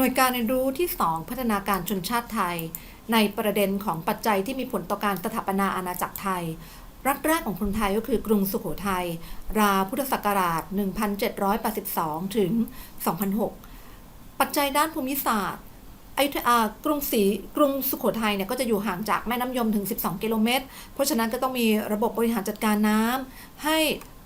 หน่วยการเรียนรู้ที่ 2 พัฒนาการชนชาติไทย ในประเด็นของปัจจัยที่มีผลต่อการสถาปนาอาณาจักรไทย รัฐแรกของคนไทยก็คือกรุงสุโขทัยราวพุทธศักราช 1782 ถึง 2006 ปัจจัยด้านภูมิศาสตร์อยุธยากรุงศรีกรุงสุโขทัยเนี่ยก็จะอยู่ห่างจากแม่น้ำยมถึง 12 กิโลเมตร เพราะฉะนั้นก็ต้องมีระบบบริหารจัดการน้ำให้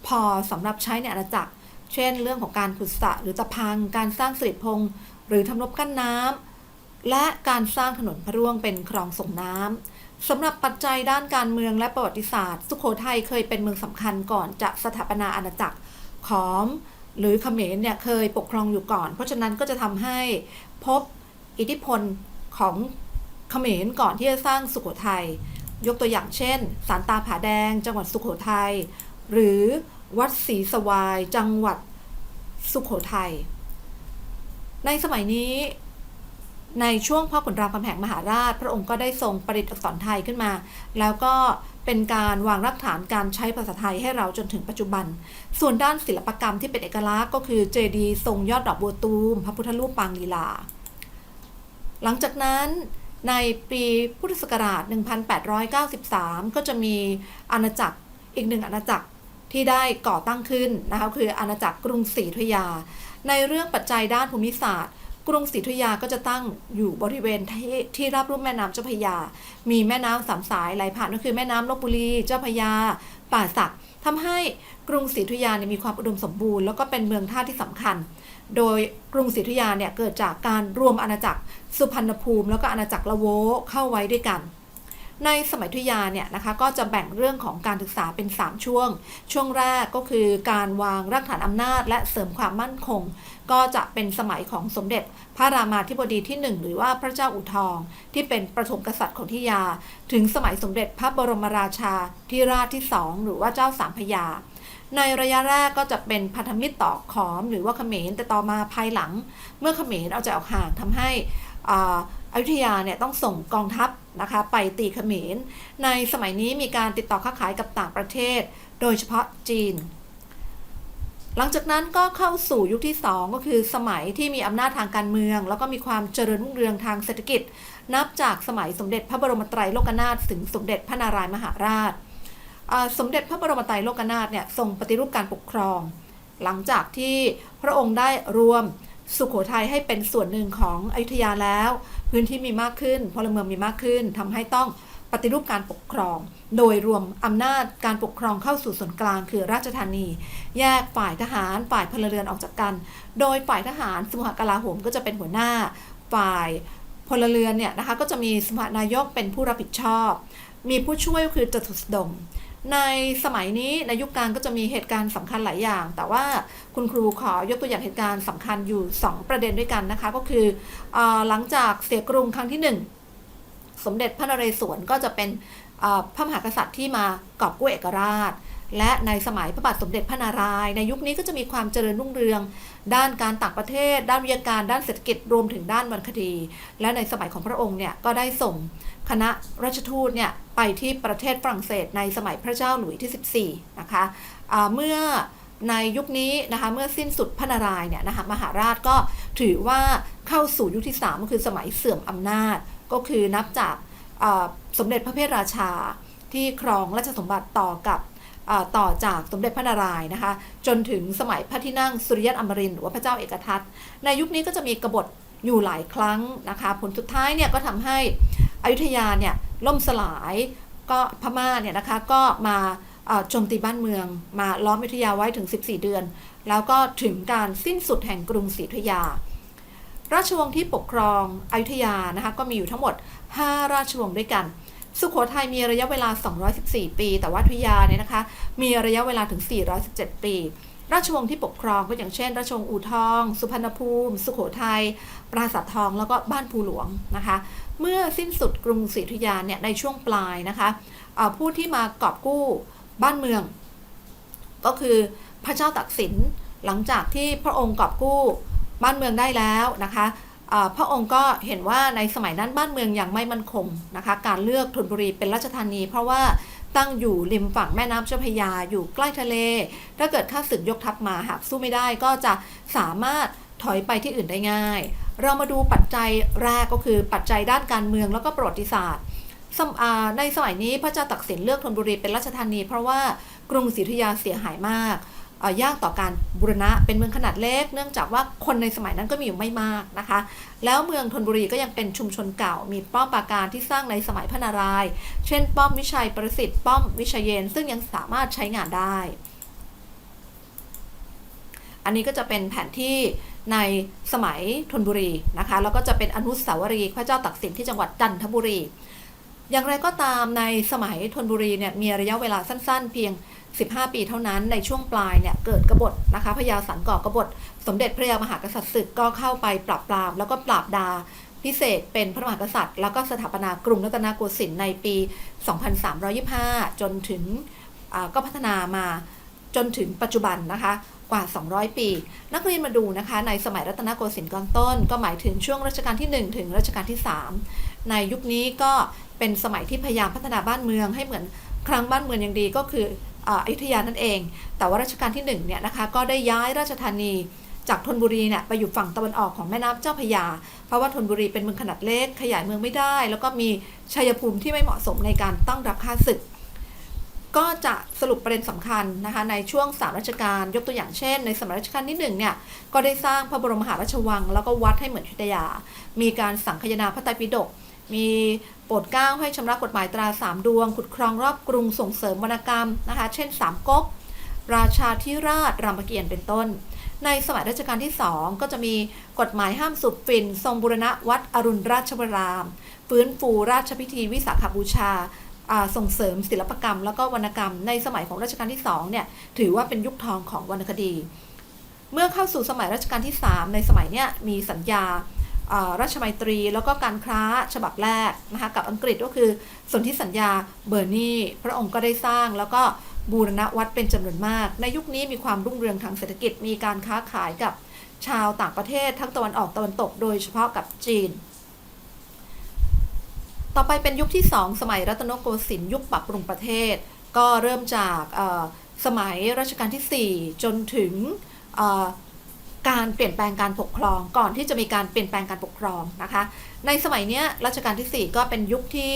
พอสำหรับใช้ในอาณาจักร เช่น เรื่องของการขุดสระหรือตะพัง การสร้างสิริพงศ์ หรือทำนบกั้นน้ำและการสร้างถนนพระร่วงเป็นคลองส่งน้ำสำหรับปัจจัยด้านการเมืองและประวัติศาสตร์ สุโขทัยเคยเป็นเมืองสำคัญก่อนจะสถาปนาอาณาจักรขอม หรือเขมรเนี่ยเคยปกครองอยู่ก่อน เพราะฉะนั้นก็จะทำให้พบอิทธิพลของเขมรก่อนที่จะสร้างสุโขทัยยกตัวอย่างเช่น สารตาผาแดง จังหวัดสุโขทัยหรือวัดศรีสวาย จังหวัดสุโขทัย ในสมัยนี้ในช่วงพ่อขุนรามคำแหงมหาราช พระองค์ก็ได้ทรงประดิษฐ์อักษรไทยขึ้นมา แล้วก็เป็นการวางรากฐานการใช้ภาษาไทยให้เราจนถึงปัจจุบัน ส่วนด้านศิลปกรรมที่เป็นเอกลักษณ์ก็คือเจดีย์ทรงยอดดอกบัวตูม พระพุทธรูปปางลีลา หลังจากนั้นในปีพุทธศักราช 1893 ก็จะมีอาณาจักรอีกหนึ่งอาณาจักรที่ได้ก่อตั้งขึ้นนะคะคืออาณาจักรกรุงศรีอยุธยา ในเรื่องปัจจัยด้านภูมิศาสตร์ กรุงศรีอยุธยาก็จะตั้งอยู่บริเวณที่ที่ราบรุ่มแม่น้ำเจ้าพระยา มีแม่น้ำสามสายไหลผ่านก็คือแม่น้ำลบบุรี เจ้าพระยา ป่าสักทำให้กรุงศรีอยุธยาเนี่ยมีความอุดมสมบูรณ์แล้วก็เป็นเมืองท่าที่สำคัญ โดยกรุงศรีอยุธยาเนี่ยเกิดจากการรวมอาณาจักรสุพรรณภูมิ แล้วก็อาณาจักรละโวเข้าไว้ด้วยกัน ในสมัยอยุยาเนี่ยนะคะก็จะแบ่งเรื่องของการศึกษาเป็น 3 ช่วง ช่วงแรกก็คือการวางรากฐานอำนาจ และเสริมความมั่นคง ก็จะเป็นสมัยของสมเด็จพระรามาธิบดีที่ 1 หรือว่าพระเจ้าอู่ทอง ที่เป็นประถมกษัตริย์ของทิยา ถึงสมัยสมเด็จพระบรมราชาธิราชที่2หรือว่าเจ้าสามพยาในระยะแรกก็จะเป็นพันธมิตรต่อขอม หรือว่าเขมรแต่ต่อมาภายหลัง เมื่อเขมรเอาใจออกห่างทำให้ อยุธยาเนี่ยต้องส่งกองทัพนะคะไปตีเขมร ในสมัยนี้มีการติดต่อค้าขายกับต่างประเทศ โดยเฉพาะจีน หลังจากนั้นก็เข้าสู่ยุคที่ 2 ก็คือสมัยที่มีอำนาจทางการเมือง แล้วก็มีความเจริญรุ่งเรืองทางเศรษฐกิจ นับจากสมัยสมเด็จพระบรมไตรโลกนาถถึงสมเด็จพระนารายมหาราช สมเด็จพระบรมไตรโลกนาถเนี่ยทรงปฏิรูปการปกครอง หลังจากที่พระองค์ได้รวมสุขโขทัยให้เป็นส่วนหนึ่งของอยุธยาแล้ว พื้นที่มีมากขึ้น พลเมืองมีมากขึ้นทำให้ต้องปฏิรูปการปกครอง โดยรวมอำนาจการปกครองเข้าสู่ส่วนกลางคือราชธานี แยกฝ่ายทหารฝ่ายพลเรือนออกจากกัน โดยฝ่ายทหารสมุหกลาโหมก็จะเป็นหัวหน้า ฝ่ายพลเรือนเนี่ยนะคะก็จะมีสมหนายกเป็นผู้รับผิดชอบ มีผู้ช่วยก็คือจตุสดม ในสมัยนี้ในยุคกลางก็จะมีเหตุการณ์สำคัญหลายอย่าง แต่ว่าคุณครูขอยกตัวอย่างเหตุการณ์สำคัญอยู่ 2 ประเด็นด้วยกันนะคะ ก็คืออหลังจากเสียกรุงครั้งที่ 1 สมเด็จพระนเรศวรก็จะเป็นพระมหากษัตริย์ที่มากอบกู้เอกราช และในสมัยพระบาทสมเด็จพระนารายณ์ในยุคนี้ก็จะมีความเจริญรุ่งเรือง ด้านการต่างประเทศ ด้านวิทยาการ ด้านเศรษฐกิจรวมถึงด้านวรรณคดี และในสมัยของพระองค์เนี่ยก็ได้ส่ง คณะราชทูตเนี่ยไปที่ประเทศฝรั่งเศสในสมัยพระเจ้าหลุยส์ที่ 14 นะคะอ่าเมื่อในยุคนี้นะคะเมื่อสิ้นสุดพระนารายณ์เนี่ยนะคะมหาราชก็ถือว่าเข้าสู่ยุคที่ 3 ก็คือสมัยเสื่อมอำนาจ ก็คือนับจากสมเด็จพระเพทราชาที่ครองราชสมบัติต่อกับต่อจากสมเด็จพระนารายณ์นะคะ จนถึงสมัยพระที่นั่งสุริยัตอมรินหรือว่าพระเจ้าเอกทัตในยุคนี้ก็จะมีกบฏอยู่หลายครั้งนะคะ ผลสุดท้ายเนี่ยก็ทำให้ อยุธยาเนี่ยล่มสลายก็พม่าเนี่ยนะคะก็มาโจมตีบ้านเมือง มาล้อมอยุธยาไว้ถึง 14 เดือน แล้วก็ถึงการสิ้นสุดแห่งกรุงศรีอยุธยา ราชวงศ์ที่ปกครองอยุธยานะคะก็มีอยู่ทั้งหมด 5 ราชวงศ์ด้วยกัน สุขโขทัยมีระยะเวลา 214 ปี แต่ว่าอยุธยาเนี่ยนะคะมีระยะเวลาถึง 417 ปี ราชวงศ์ที่ปกครองก็อย่างเช่น ราชวงศ์อู่ทอง สุพรรณภูมิ สุขโขทัยปราสาททองแล้วก็บ้านภูหลวงนะคะ เมื่อสิ้นสุดกรุงศรีอยุธยาเนี่ยในช่วงปลายนะคะผู้ที่มากอบกู้บ้านเมือง ก็คือพระเจ้าตักสินหลังจากที่พระองค์กอบกู้บ้านเมืองได้แล้วนะคะพระองค์ก็เห็นว่าในสมัยนั้นบ้านเมืองยังไม่มั่นคงนะคะ การเลือกธนบุรีเป็นราชธานี เพราะว่า ตั้งอยู่ริมฝั่งแม่น้ำเจ้าพยาอยู่ใกล้ทะเล ถ้าเกิดข้าศึกยกทัพมาหากสู้ไม่ได้ก็จะสามารถถอยไปที่อื่นได้ง่าย เรามาดูปัจจัยแรกก็คือปัจจัยด้านการเมืองแล้วก็ประวัติศาสตร์สในสมัยนี้พระเจ้าตักสินเลือกธนบุรีเป็นราชธานีเพราะว่ากรุงศรีอยุธยาเสียหายมาก ยากต่อการบูรณะเป็นเมืองขนาดเล็ก เนื่องจากว่าคนในสมัยนั้นก็มีอยู่ไม่มากนะคะ แล้วเมืองธนบุรีก็ยังเป็นชุมชนเก่า มีป้อมปราการที่สร้างในสมัยพระนารายณ์เช่น ป้อมวิชัยประสิทธิ์ป้อมวิชัยเยน ซึ่งยังสามารถใช้งานได้ อันนี้ก็จะเป็นแผนที่ในสมัยธนบุรีนะคะแล้วก็จะเป็นอนุสาวรีย์พระเจ้าตักสินที่จังหวัดจันทบุรี อย่างไรก็ตามในสมัยธนบุรีเนี่ยมีระยะเวลาสั้น ๆ เพียง 15 ปีเท่านั้นในช่วงปลายเนี่ยเกิดกบฏนะคะพญาสันก่อกบฏ สมเด็จพระยามหากษัตริย์ศึกก็เข้าไปปราบปราม แล้วก็ปราบดาพิเศษเป็นพระมหากษัตริย์ แล้วก็สถาปนากรุงรัตนโกสินทร์ในปี 2325 จนถึงอ่าก็พัฒนามาจนถึงปัจจุบันนะคะกว่า 200 ปี นักเรียนมาดูนะคะ ในสมัยรัตนโกสินทร์ก่อนต้น ก็หมายถึงช่วงรัชกาลที่ 1 ถึงรัชกาลที่ 3 ในยุคนี้ก็เป็นสมัยที่พยายามพัฒนาบ้านเมืองให้เหมือนครั้งบ้านเมืองยังดีก็คือ อยุธยานั่นเอง แต่ว่ารัชกาลที่1เนี่ยนะคะก็ได้ย้ายราชธานีจากธนบุรีเนี่ยไปอยู่ฝั่งตะวันออกของแม่น้ำเจ้าพยา เพราะว่าธนบุรีเป็นเมืองขนาดเล็กขยายเมืองไม่ได้ แล้วก็มีชัยภูมิที่ไม่เหมาะสมในการตั้งรับค่าศึก ก็จะสรุปประเด็นสำคัญนะคะในช่วง3รัชกาลยกตัวอย่างเช่น ในสมัยรัชกาลที่1เนี่ยก็ได้สร้างพระบรมมหาราชวัง แล้วก็วัดให้เหมือนอยุธยา มีการสังคายนาพระไตรปิฎก มีโปรดเกล้าให้ชำระกฎหมายตราสามดวง ขุดครองรอบกรุงส่งเสริมวรรณกรรมนะคะ เช่นสามก๊กราชาธิราชรามเกียรติเป็นต้น ในสมัยรัชกาลที่ 2 ก็จะมีกฎหมายห้ามสูบฝิ่น ทรงบูรณะวัดอรุณราชวราม ฟื้นฟูราชพิธีวิสาขบูชาส่งเสริมศิลปกรรม แล้วก็วรรณกรรมในสมัยของรัชกาลที่2เนี่ยถือว่าเป็นยุคทองของวรรณคดี เมื่อเข้าสู่สมัยรัชกาลที่ 3 ในสมัยเนี้ยมีสัญญา ราชมัยตรี แล้วก็การค้าฉบับแรกนะคะกับอังกฤษก็คือสนธิสัญญาเบอร์นีพระองค์ก็ได้สร้างแล้วก็บูรณะวัดเป็นจำนวนมาก ในยุคนี้มีความรุ่งเรืองทางเศรษฐกิจมีการค้าขายกับชาวต่างประเทศทั้งตะวันออกตะวันตกโดยเฉพาะกับจีน ต่อไปเป็นยุคที่ 2 สมัยรัตนโกสินทร์ยุคปรับปรุงประเทศ ก็เริ่มจากสมัยรัชกาลที่ 4 จนถึง การเปลี่ยนแปลงการปกครอง ก่อนที่จะมีการเปลี่ยนแปลงการปกครองนะคะ ในสมัยนี้รัชกาลที่ 4 ก็เป็นยุคที่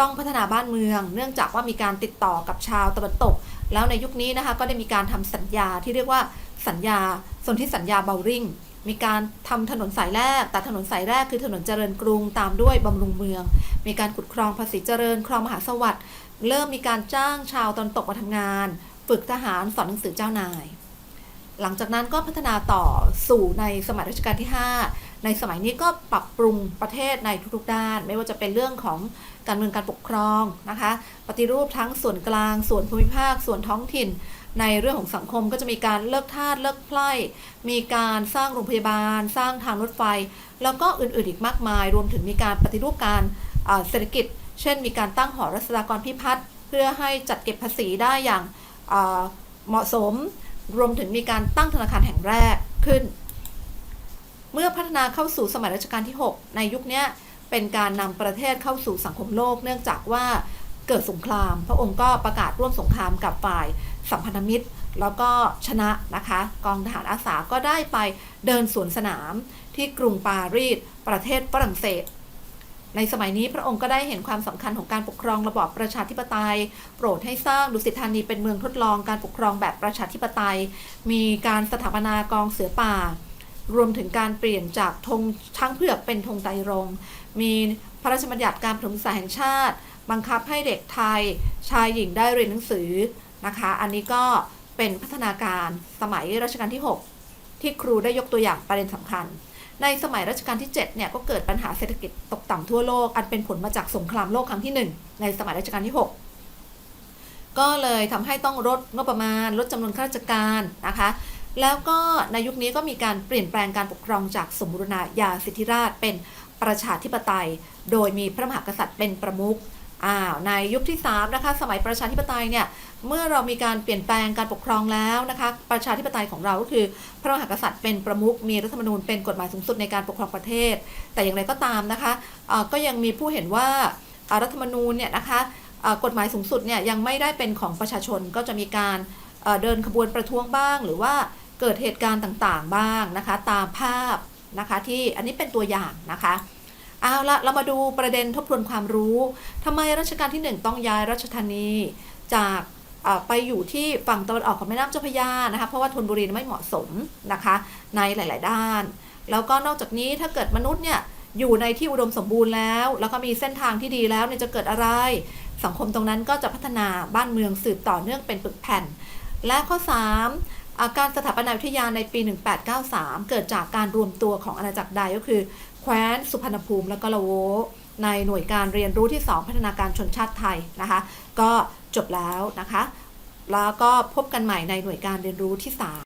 ต้องพัฒนาบ้านเมือง เนื่องจากว่ามีการติดต่อกับชาวตะวันตก แล้วในยุคนี้นะคะก็ได้มีการทำสัญญาที่เรียกว่าสัญญาสนธิสัญญาเบลริงมีการทำถนนสายแรก แต่ถนนสายแรกคือถนนเจริญกรุงตามด้วยบำรุงเมือง มีการขุดคลองภาษีเจริญคลองมหาสวัสดิ์เริ่มมีการจ้างชาวตะวันตกมาทำงาน ฝึกทหารสอนหนังสือเจ้านาย หลังจากนั้นก็พัฒนาต่อสู่ในสมัยรัชกาลที่ 5 ในสมัยนี้ก็ปรับปรุงประเทศในทุกๆด้าน ไม่ว่าจะเป็นเรื่องของการเมืองการปกครองนะคะ ปฏิรูปทั้งส่วนกลาง ส่วนภูมิภาค ส่วนท้องถิ่น ในเรื่องของสังคมก็จะมีการเลิกทาสเลิกไพร่มีการสร้างโรงพยาบาล สร้างทางรถไฟ แล้วก็อื่นๆอีกมากมาย รวมถึงมีการปฏิรูปการเศรษฐกิจ เช่น มีการตั้งหอรัศดากรพิพัฒน์เพื่อให้จัดเก็บภาษีได้อย่างเหมาะสม รวมถึงมีการตั้งธนาคารแห่งแรกขึ้น เมื่อพัฒนาเข้าสู่สมัยรัชกาลที่ 6 ในยุคนี้เป็นการนำประเทศเข้าสู่สังคมโลก เนื่องจากว่าเกิดสงคราม พระองค์ก็ประกาศร่วมสงครามกับฝ่ายสัมพันธมิตร แล้วก็ชนะนะคะ กองทหารอาสาก็ได้ไปเดินสวนสนามที่กรุงปารีสประเทศฝรั่งเศส ในสมัยนี้พระองค์ก็ได้เห็นความสำคัญของการปกครองระบอบประชาธิปไตย โปรดให้สร้างดุสิตธานีเป็นเมืองทดลองการปกครองแบบประชาธิปไตย มีการสถาปนากองเสือป่า รวมถึงการเปลี่ยนจากธงช้างเผือกเป็นธงไตรรงมีพระราชบัญญัติการประถมศึกษาแห่งชาติ บังคับให้เด็กไทย ชายหญิงได้เรียนหนังสือนะคะ อันนี้ก็เป็นพัฒนาการสมัยรัชกาลที่ 6 ที่ครูได้ยกตัวอย่างประเด็นสำคัญ ในสมัยรัชกาลที่7เนี่ยก็เกิดปัญหาเศรษฐกิจตกต่ำทั่วโลก อันเป็นผลมาจากสงครามโลกครั้งที่ 1 ในสมัยรัชกาลที่ 6 ก็เลยทำให้ต้องลดงบประมาณลดจำนวนข้าราชการนะคะ แล้วก็ในยุคนี้ก็มีการเปลี่ยนแปลงการปกครองจากสมบูรณาญาสิทธิราชเป็นประชาธิปไตย โดยมีพระมหากษัตริย์เป็นประมุข อ้าวในยุคที่3นะคะสมัยประชาธิปไตยเนี่ยเมื่อเรามีการเปลี่ยนแปลงการปกครองแล้วนะคะประชาธิปไตยของเราก็คือ พระมหากษัตริย์เป็นประมุขมีรัฐธรรมนูญเป็นกฎหมายสูงสุดในการปกครองประเทศ แต่อย่างไรก็ตามนะคะเอ่อก็ยังมีผู้เห็นว่ารัฐธรรมนูญเนี่ยนะคะเอ่อกฎหมายสูงสุดเนี่ยยังไม่ได้เป็นของประชาชนก็จะมีการเดินขบวนประท้วงบ้าง หรือว่าเกิดเหตุการณ์ต่างๆบ้างนะคะ ตามภาพนะคะที่อันนี้เป็นตัวอย่างนะคะ เอาละเรามาดูประเด็นทบทวนความรู้ทำไมรัชกาลที่หนึ่งต้องย้ายราชธานีจากไปอยู่ที่ฝั่งตะวันออกของแม่น้ำเจ้าพระยานะคะ เพราะว่าธนบุรีไม่เหมาะสมนะคะในหลาย ๆ ด้าน แล้วก็นอกจากนี้ถ้าเกิดมนุษย์เนี่ยอยู่ในที่อุดมสมบูรณ์แล้ว แล้วก็มีเส้นทางที่ดีแล้วเนี่ยจะเกิดอะไร สังคมตรงนั้นก็จะพัฒนาบ้านเมืองสืบต่อเนื่องเป็นปึกแผ่น และข้อ 3 อาการสถาปนาวิทยาในปี 1893 เกิดจากการรวมตัวของอาณาจักรใดก็คือ แคว้นสุพรรณภูมิและก็ละโวในหน่วยการเรียนรู้ที่ 2 พัฒนาการชนชาติไทยนะคะ ก็จบแล้วนะคะ แล้วก็พบกันใหม่ในหน่วยการเรียนรู้ที่ 3